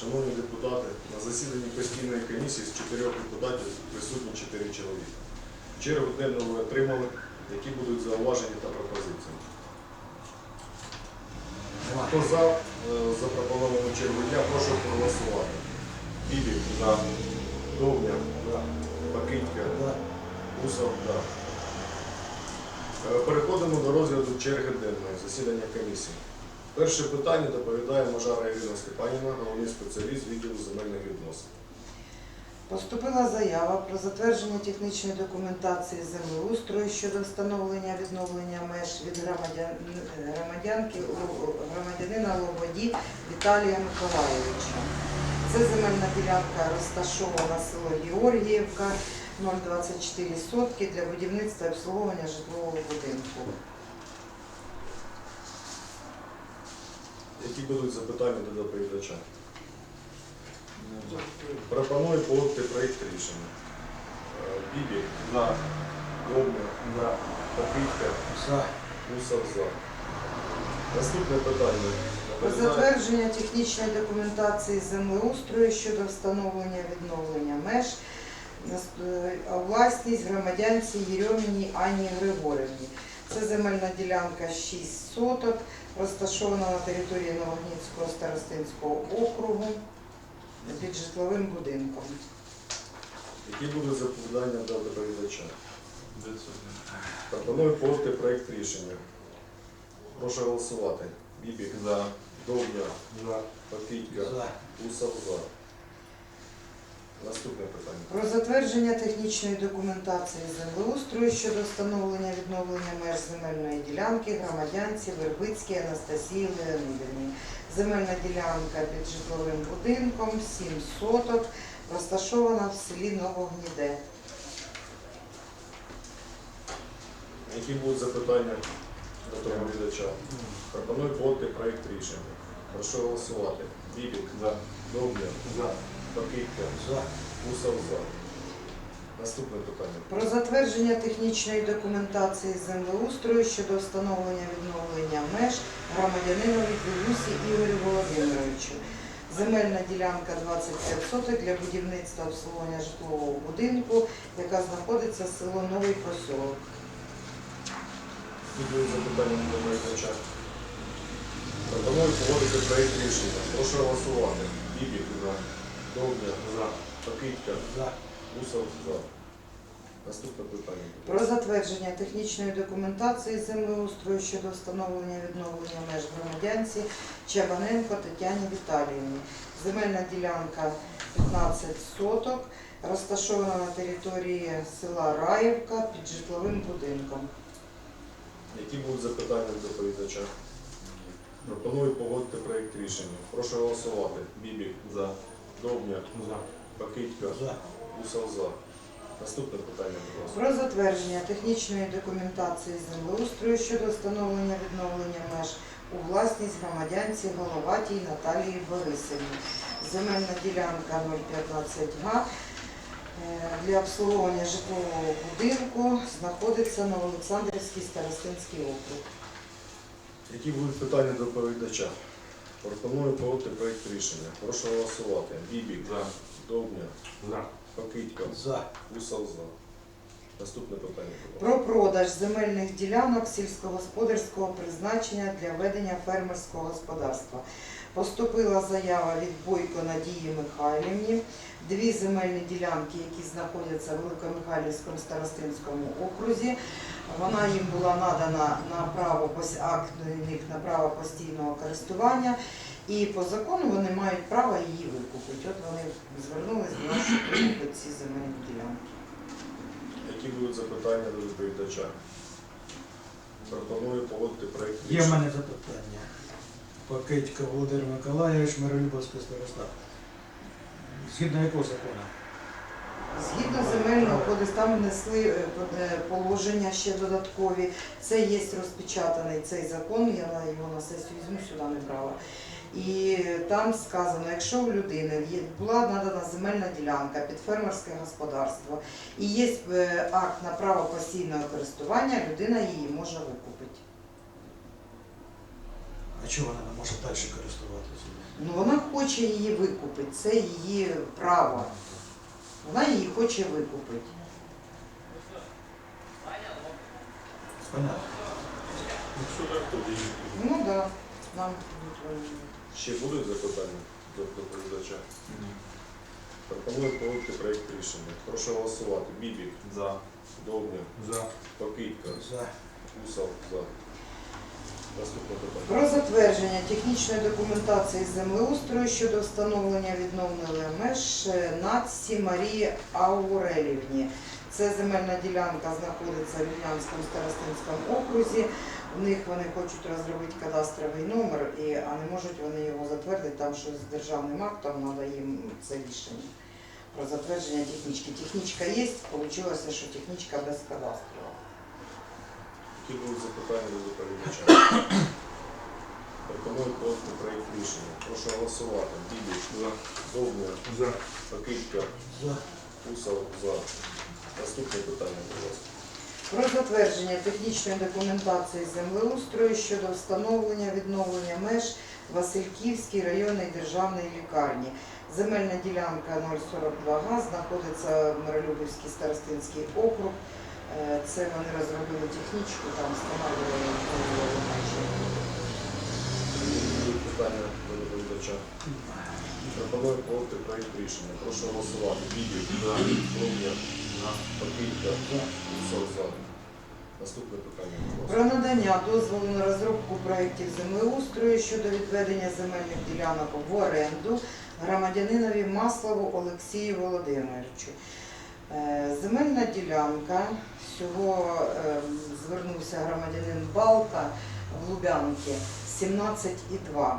Шановні депутати, на засіданні постійної комісії з чотирьох депутатів присутні чотири чоловіка. Чергу денну ви отримали, які будуть зауваження та пропозиції. Хто за е, запропоновану чергу дня, прошу проголосувати. Бібік за Довня, Пакитька, Усов, да. Е, Переходимо до розгляду черги денної засідання комісії. Перше питання доповідає Мажара Ірина Степанівна, головний спеціаліст відділу земельних відносин. Поступила заява про затвердження технічної документації землеустрою щодо встановлення відновлення меж від громадян, громадянки громадянина Лободі Віталія Миколаєвича. Це земельна ділянка розташована село Георгіївка, 0,24 сотки для будівництва і обслуговування житлового будинку. Які будуть запитання до доповідача? Пропоную погодити проєкт рішення. Е, Бібік, За. Довня, За. Пакитька, За. Усов за. Наступне питання. Про затвердження технічної документації землеустрою щодо встановлення відновлення меж а власність громадянці Єрьоміні Анні Григорівні. Це земельна ділянка 6 соток, розташована на території Новогнітського старостинського округу під житловим будинком. Які будуть заповідання до доповідача? Пропоную подати проєкт рішення. Прошу голосувати. Бібік, За. Довбня. За. Пакитька, За. Усов за. Наступне питання. Про затвердження технічної документації землеустрою щодо встановлення відновлення меж земельної ділянки громадянці Вербицькій Анастасії Леонідівні. Земельна ділянка під житловим будинком, 7 соток, розташована в селі Новогніде. Які будуть запитання до доповідача? Пропоную погодити проєкт рішення. Прошу голосувати. Бібік, За. Довня, За. Пакитька, За. Усов за. Наступне питання. Про затвердження технічної документації землеустрою щодо встановлення відновлення меж громадянинові Білусі Ігорю Володимировичу. Земельна ділянка 25 соток для будівництва обслуговування житлового будинку, яка знаходиться в село Новий Посілок. Запитання до доповідача? Пропоную погодити проєкт рішення. Прошу голосувати. Бібік, За. Довня, За. Пакитька, За. Усов за. Наступне питання. Про затвердження технічної документації землеустрою щодо встановлення відновлення меж громадянці Чабаненко Тетяні Віталіївні. Земельна ділянка 15 соток, розташована на території села Раївка під житловим будинком. Які будуть запитання до доповідача? Пропоную погодити проєкт рішення. Прошу голосувати. Бібік, За. Довня, За. Пакитька, За. Усов за. Наступне питання, будь ласка. Про затвердження технічної документації землеустрою щодо встановлення відновлення меж у власність громадянці Головатій Наталії Борисівні. Земельна ділянка 015 га е, для обслуговування житлового будинку знаходиться на Олександрівський старостинський округ. Які будуть питання до доповідача? Пропоную погодити проєкт рішення. Прошу голосувати. Бібік, За. Довня, За. Пакитька, За. Усов за. Наступне питання. Про продаж земельних ділянок сільськогосподарського призначення для ведення фермерського господарства. Поступила заява від Бойко Надії Михайлівні. Дві земельні ділянки, які знаходяться в Великомихайлівському старостинському окрузі. Вона їм була надана на право акт на них на право постійного користування. І по закону вони мають право її викупити. От вони звернулися до нас, щоб викупити ці земельні ділянки. Які будуть запитання до доповідача? Пропоную погодити проєкт Є в мене запитання. Пакетька Володимир Миколаївич, Миролюбовська староста. Згідно якого закону? Згідно земельного кодексу, там внесли е, е, положення ще додаткові. Це є розпечатаний цей закон, я його на сесію візьму, сюди не брала. І там сказано, якщо у людини була надана земельна ділянка під фермерське господарство і є е, акт на право постійного користування, людина її може викупити. А чого вона не може далі користуватися? Ну вона хоче її викупити, це її право. Вона її хоче викупити. Понятно. Ну так, да, нам будуть вони. Ще будуть запитання до доповідача? Пропоную проводити проєкт рішення. Прошу голосувати. Бібік, За. Довбня, За. Покидько, За. Усов, за. Про затвердження технічної документації землеустрою щодо встановлення відновленої меж Нацці Марії Аурелівні. Це земельна ділянка знаходиться в Вільнянському старостинському окрузі. В них вони хочуть розробити кадастровий номер, і, а не можуть вони його затвердити, там що з державним актом треба їм це рішення про затвердження технічки. Технічка є, вийшло, що технічка без кадастру. Які будуть запитання до доповідача? Пропоную проводити проєкт рішення. Прошу голосувати. Бібік, За. Довбня, За. Покидько, За. Усов, за. Наступне питання, будь ласка. Про затвердження технічної документації землеустрою щодо встановлення відновлення меж Васильківській районній державній лікарні. Земельна ділянка 042 га знаходиться в Миролюбівський старостинський округ. Е, Це вони розробили технічку, там встановлювали відновлювали питання до доповідача. Пропоную проводити проєкт рішення. Прошу голосувати. Бібік, Довбня, Покидько, Усов, за. Наступне питання, будь ласка. Про надання дозволу на розробку проєктів землеустрою щодо відведення земельних ділянок в оренду громадянинові Маслову Олексію Володимировичу. Е, Земельна ділянка, всього ем, звернувся громадянин Балка в Лубянки 17,2.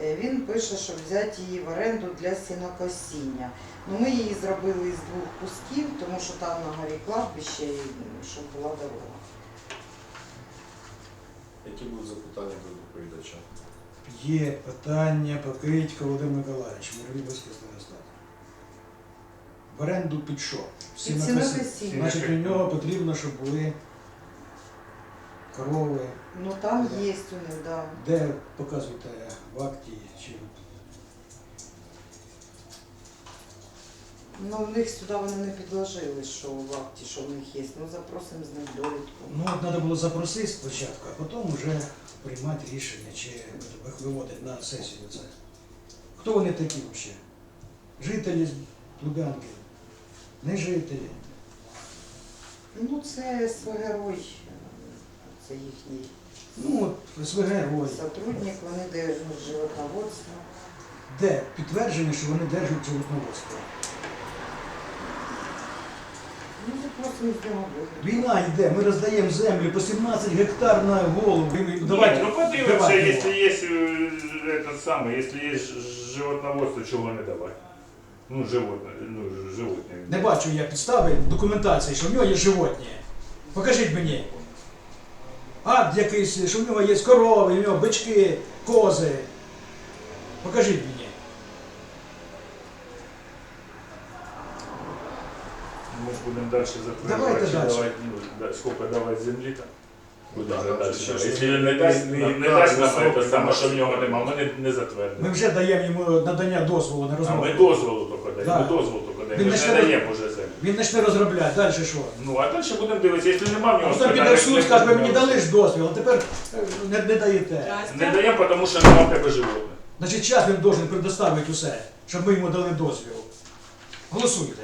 Е, Він пише, що взяти її в оренду для сінокосіння. Ну, ми її зробили із двох кусків, тому що там на горі кладбище, і, щоб була дорога. Які будуть запитання до доповідача? Є питання Покидько Володимир Миколаївич, Мироїбовський старостат. В оренду під що? Під Сінокоси- сінокосіння. Значить, у нього потрібно, щоб були корови. Ну там є у них, да. Де показуєте в акті чи Ну в них сюди вони не підложили, що в акті, що в них є. Ну запросимо з них довідку. Ну, от треба було запросити спочатку, а потім вже приймати рішення, чи виводити на сесію це. Хто вони такі взагалі? Жителі Лубянки? Не жителі. Ну це свагерой, це їхній Ну, от СВГ роль. сотрудник, вони держать животноводство. Де підтвердження, що вони держать животноводство? Ну запросимо з нього довідку. Війна йде, ми роздаємо землю по 17 гектар на голову. Давайте, Давайте, ну подивимося, давайте. якщо є е, этот самый, якщо є ж- животноводство, чого не давати. Ну, животне, ну, животне. Не бачу я підстави документації, що в нього є животні. Покажіть мені. Акт якийсь, що в нього є корови, в нього бички, кози. Покажіть мені. Ми ж будемо далі затверджувати, Давайте далі. давати, ну, да, скільки давати землі там. Ще ж- Якщо він не дасть, не, не дасть нам це саме, що в нього немає, ми не, не Ми вже даємо йому надання дозволу на А ми розробку. дозволу тільки даємо, Да. ми дозвол тільки даємо, ми ж не почне- даємо вже землю. Він почне розробляти, далі що? Ну, а далі будемо дивитися, якщо немає в А нього потім піде питань, в суд, скаже, ви мені дали ж дозвіл, а тепер е, не, не даєте. Не даємо, тому що немає в тебе животне. Значить, час він должен предоставити усе, щоб ми йому дали дозвіл. Голосуйте.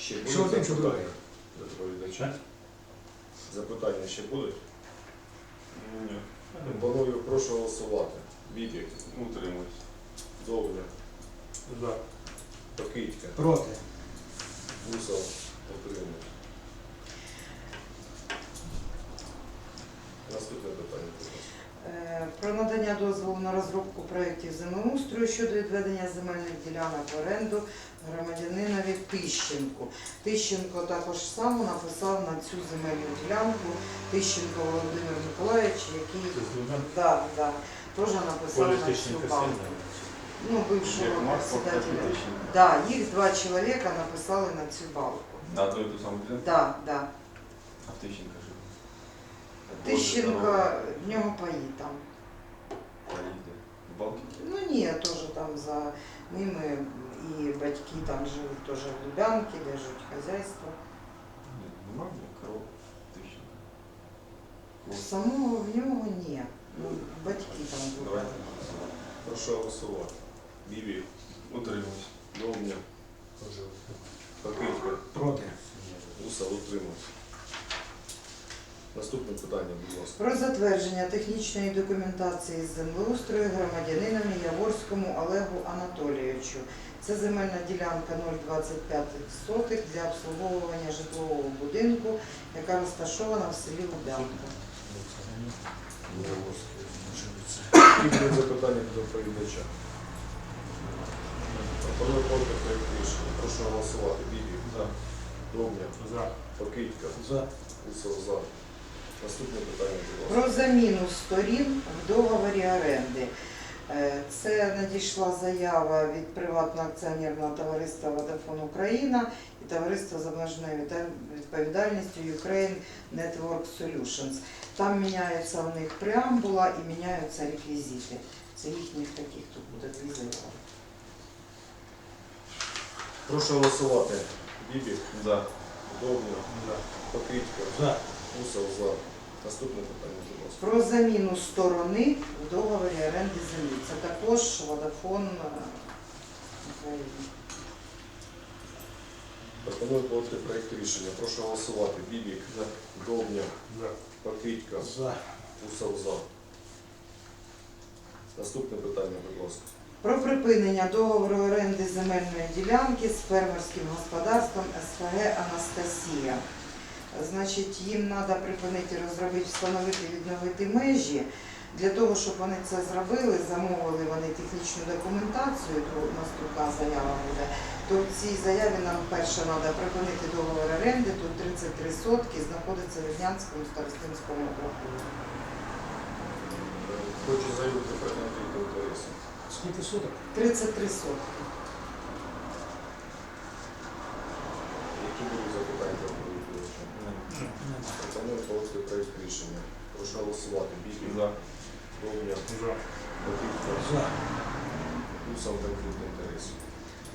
Ще Що один, що другий? До доповідача? Запитання ще будуть? Ні. Пропоную, прошу голосувати. Бібік, Утримуюсь. Довбня, За. Покидька. Проти. Усов, отримують. Наступне питання, Про надання дозволу на розробку проєктів землеустрою щодо відведення земельних ділянок в оренду громадянинові Тищенку. Тищенко також само написав на цю земельну ділянку Тищенко Володимир Миколаївич, який да, да, теж написав на цю банку. Ну, бившого председателя. Да, їх два чоловіка написали на цю балку. На одну и ту самую клетку? Да, да. А Тыщенко жив. Тищенко в нього паї там. Поїде. В Балтіки? Ну ні, теж там за ними и батьки там живут тоже в Лубянці, держат хозяйство. Нет, нема в коров Тищенко. Клас. Самого в нього не Ну, батьки там Давайте були. голосувати. Прошу голосувати. Біві. Утримуюсь. Довмня. Пакивка. Проти. Уса утримуюсь. Наступне питання, будь ласка. Про затвердження технічної документації з землеустрою громадянином Яворському Олегу Анатолійовичу. Це земельна ділянка 0,25 сотих для обслуговування житлового будинку, яка розташована в селі Лубянка. Які запитання до доповідача? Пропоную проти проєкт рішення. Прошу голосувати. Бібі. За. Довбня. За. Покидько. За. Усов за. Наступне питання, будь ласка. Про заміну сторін в договорі оренди. Е, Це надійшла заява від приватного акціонерного товариства Водафон Україна і товариства з обмеженою віда- відповідальністю Ukraine Network Solutions. Там міняється у них преамбула і міняються реквізити. Це їхніх таких тут буде дві заяви. Прошу голосувати. Бібі. За. Довбня. За. Усов за. Наступне питання, будь ласка. Про заміну сторони в договорі оренди землі. Це також Водафон е, України. Пропоную проти проєкт рішення. Прошу голосувати. Бібі. За. Довбня. За. Покидько. За. Усов за. Наступне питання, будь ласка. Про припинення договору оренди земельної ділянки з фермерським господарством СФГ Анастасія. Значить, їм треба припинити розробити, встановити, відновити межі. Для того, щоб вони це зробили, замовили вони технічну документацію, то наступна заява буде. То в цій заяві нам перше треба припинити договор оренди, тут 33 сотки, знаходиться в Рівнянському старостинському округу. Хочу заявити про конфлікт інтересів. Скільки суток? 33 сотки. Які будуть запитання до доповідача? Нема. Пропоную провести проєкт рішення. Прошу голосувати. Бібі. За. Довбня. За. Покидько. За. Усов конфлікт інтересів.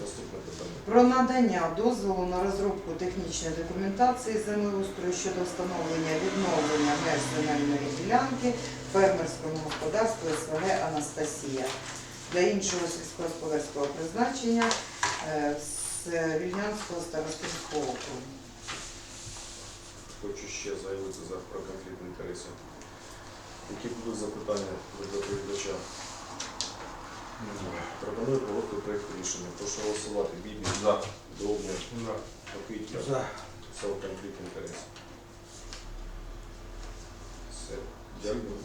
Наступне питання. Про надання дозволу на розробку технічної документації землеустрою щодо встановлення відновлення меж земельної ділянки фермерському господарству СВГ Анастасія для іншого сільськогосподарського призначення е, з Вільнянського старостинського округу. Хочу ще заявити за про конфлікт інтересів. Які будуть запитання до доповідача? Пропоную проводити проєкт рішення. Прошу голосувати. Бібі. За. Довбня. За. Покидько. За. Конфлікт інтересів. Все. Дякую.